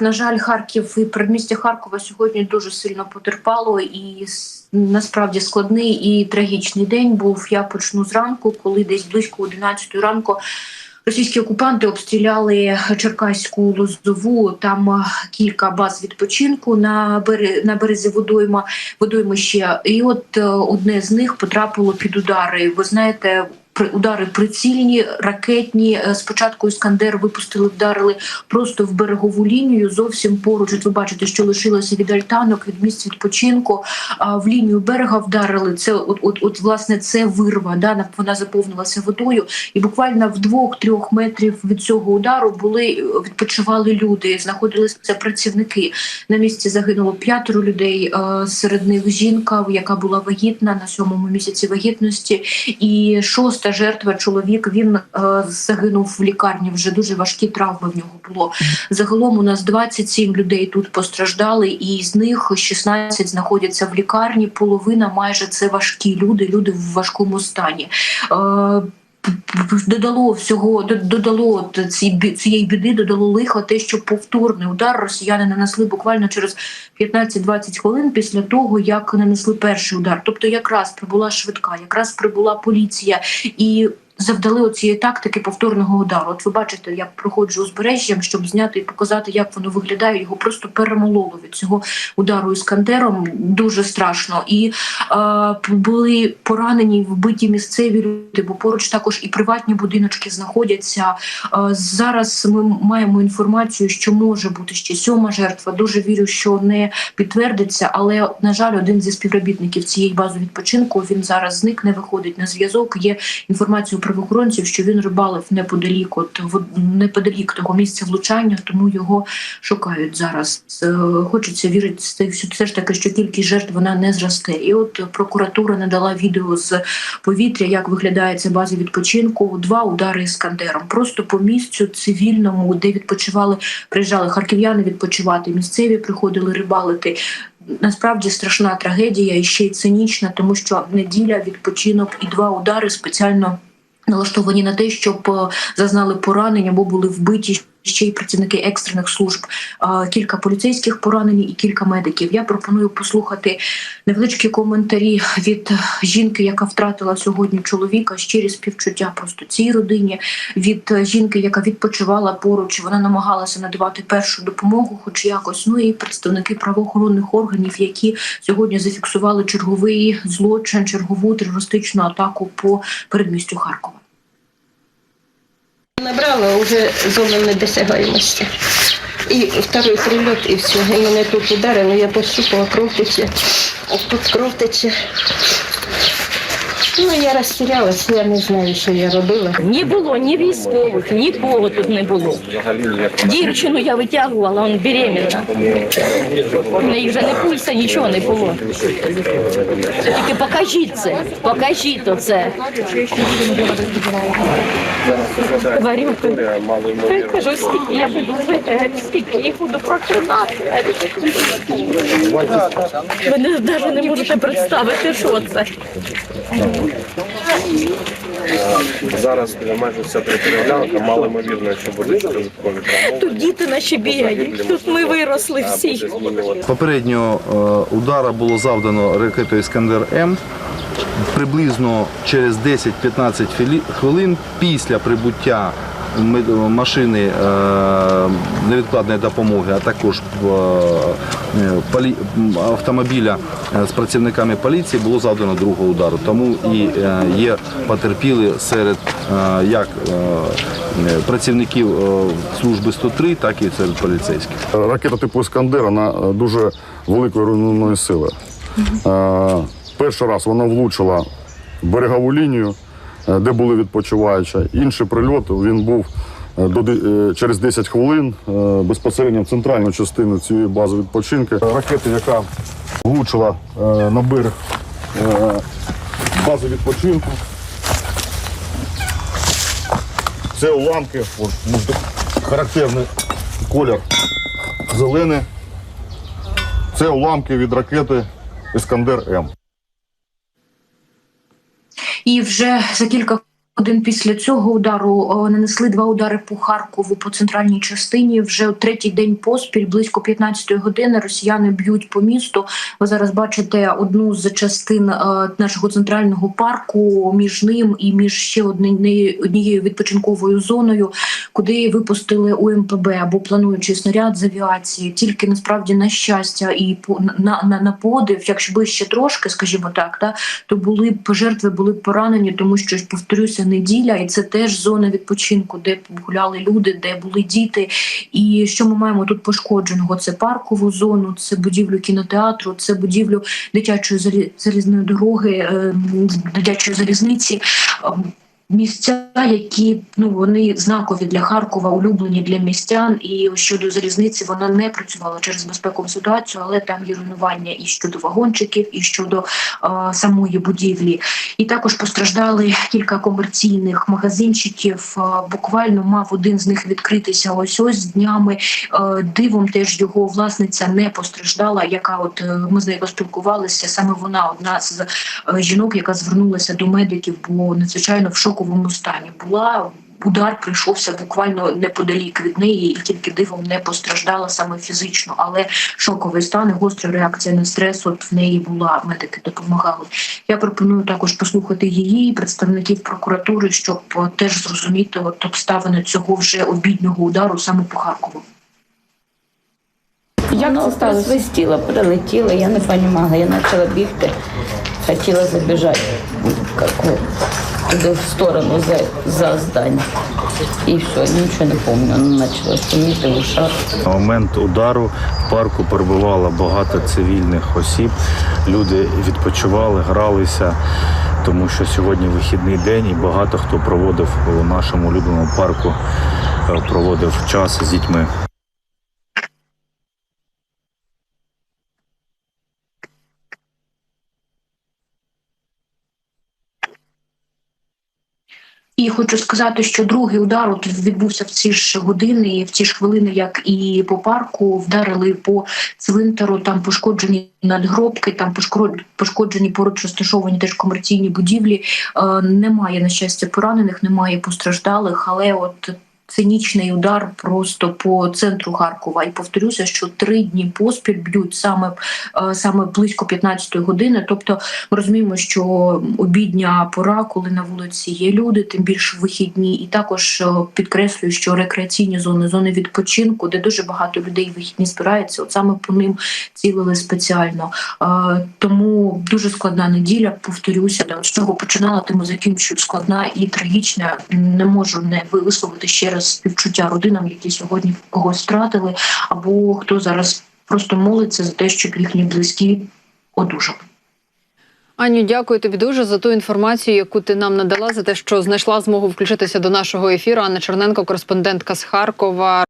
На жаль, Харків і передмістя Харкова сьогодні дуже сильно потерпало, і насправді складний і трагічний день був. Я почну зранку, коли десь близько 11 ранку. Російські окупанти обстріляли Черкаську Лозову. Там кілька баз відпочинку на бере- на березі водойма водоймище. І от е, одне з них потрапило під удари. Ви знаєте, удари прицільні, ракетні. Е, Спочатку Іскандер випустили, вдарили просто в берегову лінію. Зовсім поруч. От ви бачите, що лишилося від альтанок, від місць відпочинку. А в лінію берега вдарили. Це от, от, от власне це вирва. Да, вона заповнилася водою, і буквально в двох-трьох метрів від цього удару були е, відпочивали люди, знаходилися працівники. На місці загинуло п'ятеро людей. е, Серед них жінка, яка була вагітна на сьомому місяці вагітності, і шоста жертва чоловік. Він е, загинув в лікарні. Вже дуже важкі травми в нього було. Загалом у нас 27 людей тут постраждали, і з них 16 знаходяться в лікарні. Половина майже це важкі люди, люди в важкому стані. Додало всього до- додало цієї біди, додало лихо те, що повторний удар росіяни нанесли буквально через 15-20 хвилин після того, як нанесли перший удар. Тобто, якраз прибула швидка, якраз прибула поліція і. Завдали оцієї тактики повторного удару. От ви бачите, я проходжу узбережжям, щоб зняти і показати, як воно виглядає. Його просто перемололо від цього удару іскандером. Дуже страшно. І е, були поранені, вбиті місцеві люди, бо поруч також і приватні будиночки знаходяться. Е, зараз ми маємо інформацію, що може бути ще сьома жертва. Дуже вірю, що не підтвердиться, але на жаль, один зі співробітників цієї бази відпочинку він зараз зник, не виходить на зв'язок. Є інформація у правоохоронців, що він рибалив неподалік, от неподалік того місця влучання, тому його шукають зараз. Е, Хочеться вірити все ж таки, що кількість жертв вона не зросте. І от прокуратура надала відео з повітря, як виглядає ця база відпочинку. Два удари іскандером, просто по місцю цивільному, де відпочивали, приїжджали харків'яни відпочивати. Місцеві приходили рибалити. Насправді страшна трагедія і ще й цинічна, тому що неділя відпочинок і два удари спеціально налаштовані на те, щоб е, зазнали поранень або були вбиті ще й працівники екстрених служб. Е, Кілька поліцейських поранені і кілька медиків. Я пропоную послухати невеличкі коментарі від жінки, яка втратила сьогодні чоловіка. Щирі співчуття просто цій родині. Від е, жінки, яка відпочивала поруч, вона намагалася надавати першу допомогу, хоч якось. Ну і представники правоохоронних органів, які сьогодні зафіксували черговий злочин, чергову терористичну атаку по передмістю Харкова. Набрала вже зону недосягаємості. І второй прильот, і все. І мене тут ударило, я пощупала, кров тече. Тут кров тече. Ну, я розтірялася, я не знаю, що я робила. Ні було ні військових, нікого тут не було. Дівчину я витягувала, он беременна. В неї вже не пульса, нічого не було. Тільки покажіть це, покажіть оце. Говорю, я кажу, скільки я буду скільки їх буду проклинати. Ви не- навіть не можете представити, що це. Зараз майже вся територіалка, мало ймовірно, що буде додаткові травми. Тут діти наші бігають, тут ми виросли всі. Попередньо е, удара було завдано ракетою Іскандер М. Приблизно через 10-15 філі- хвилин після прибуття машини е, невідкладної допомоги, а також е, автомобіля е, з працівниками поліції було завдано другого удару. Тому і е, є потерпіли серед як працівників служби 103, так і серед поліцейських. Ракета типу Іскандер вона дуже великої руйнівної сили. Перший раз вона влучила берегову лінію, де були відпочиваючі. Інший прильот він був е, е, через 10 хвилин е, безпосередньо в центральну частину цієї бази відпочинку. Ракета, яка влучила е, на берег е, бази відпочинку. Це уламки, характерний колір зелений. Це уламки від ракети Іскандер М. І вже за кілька годин після цього удару нанесли два удари по Харкову по центральній частині. Вже третій день поспіль, близько 15-ї години, росіяни б'ють по місту. Ви зараз бачите одну з частин е, нашого центрального парку між ним і між ще одні- однією відпочинковою зоною, куди випустили УМПБ або плануючий снаряд з авіації. Тільки насправді на щастя і на, на, на подив, якщо би ще трошки, скажімо так, та то були б жертви, були б поранені, тому що повторюся, неділя, і це теж зона відпочинку, де гуляли люди, де були діти. І що ми маємо тут пошкодженого? Це паркову зону, це будівлю кінотеатру, це будівлю дитячої залізної дороги, е, дитячої залізниці. Місця, які ну вони знакові для Харкова, улюблені для містян. І щодо залізниці вона не працювала через безпекову ситуацію, але там є руйнування і щодо вагончиків, і щодо е, самої будівлі. І також постраждали кілька комерційних магазинчиків. Е, Буквально мав один з них відкритися ось ось днями. Е, Дивом теж його власниця не постраждала, яка от е, ми з нею поспілкувалися. Саме вона одна з е, жінок, яка звернулася до медиків, бо надзвичайно в шоковому стані була. Удар прийшовся буквально неподалік від неї, і тільки дивом не постраждала саме фізично, але шоковий стан і гостра реакція на стрес. От в неї була медики допомагали. Я пропоную також послухати її представників прокуратури, щоб теж зрозуміти от обставини цього вже обіднього удару саме по Харкову. Як це сталося? свистіло, прилетіло, я не розуміла. Я почала бігти, хотіла забіжати в сторону за, за здання. І все, нічого не пам'ятаю. Почала шуміти в ушах. На момент удару в парку перебувало багато цивільних осіб. Люди відпочивали, гралися, тому що сьогодні вихідний день і багато хто проводив у нашому улюбленому парку, е, проводив час з дітьми. І хочу сказати, що другий удар от відбувся в ці ж години, в ті ж хвилини, як і по парку, вдарили по цвинтару. Там пошкоджені надгробки, там пошкоджені поруч розташовані теж комерційні будівлі. Е, немає на щастя поранених, немає постраждалих, але от. Цинічний удар просто по центру Харкова. І повторюся, що три дні поспіль б'ють саме, е, саме близько 15-ї години. Тобто ми розуміємо, що обідня пора, коли на вулиці є люди, тим більше вихідні, і також е, підкреслюю, що рекреаційні зони, зони відпочинку, де дуже багато людей вихідні збираються, от саме по ним цілили спеціально. Е, Тому дуже складна неділя. Повторюся, з чого починала, тим і закінчую складна і трагічна. Не можу не висловити ще раз співчуття родинам, які сьогодні когось втратили, або хто зараз просто молиться за те, щоб їхні близькі одужали. Аню, дякую тобі дуже за ту інформацію, яку ти нам надала, за те, що знайшла змогу включитися до нашого ефіру. Анна Черненко, кореспондентка з Харкова.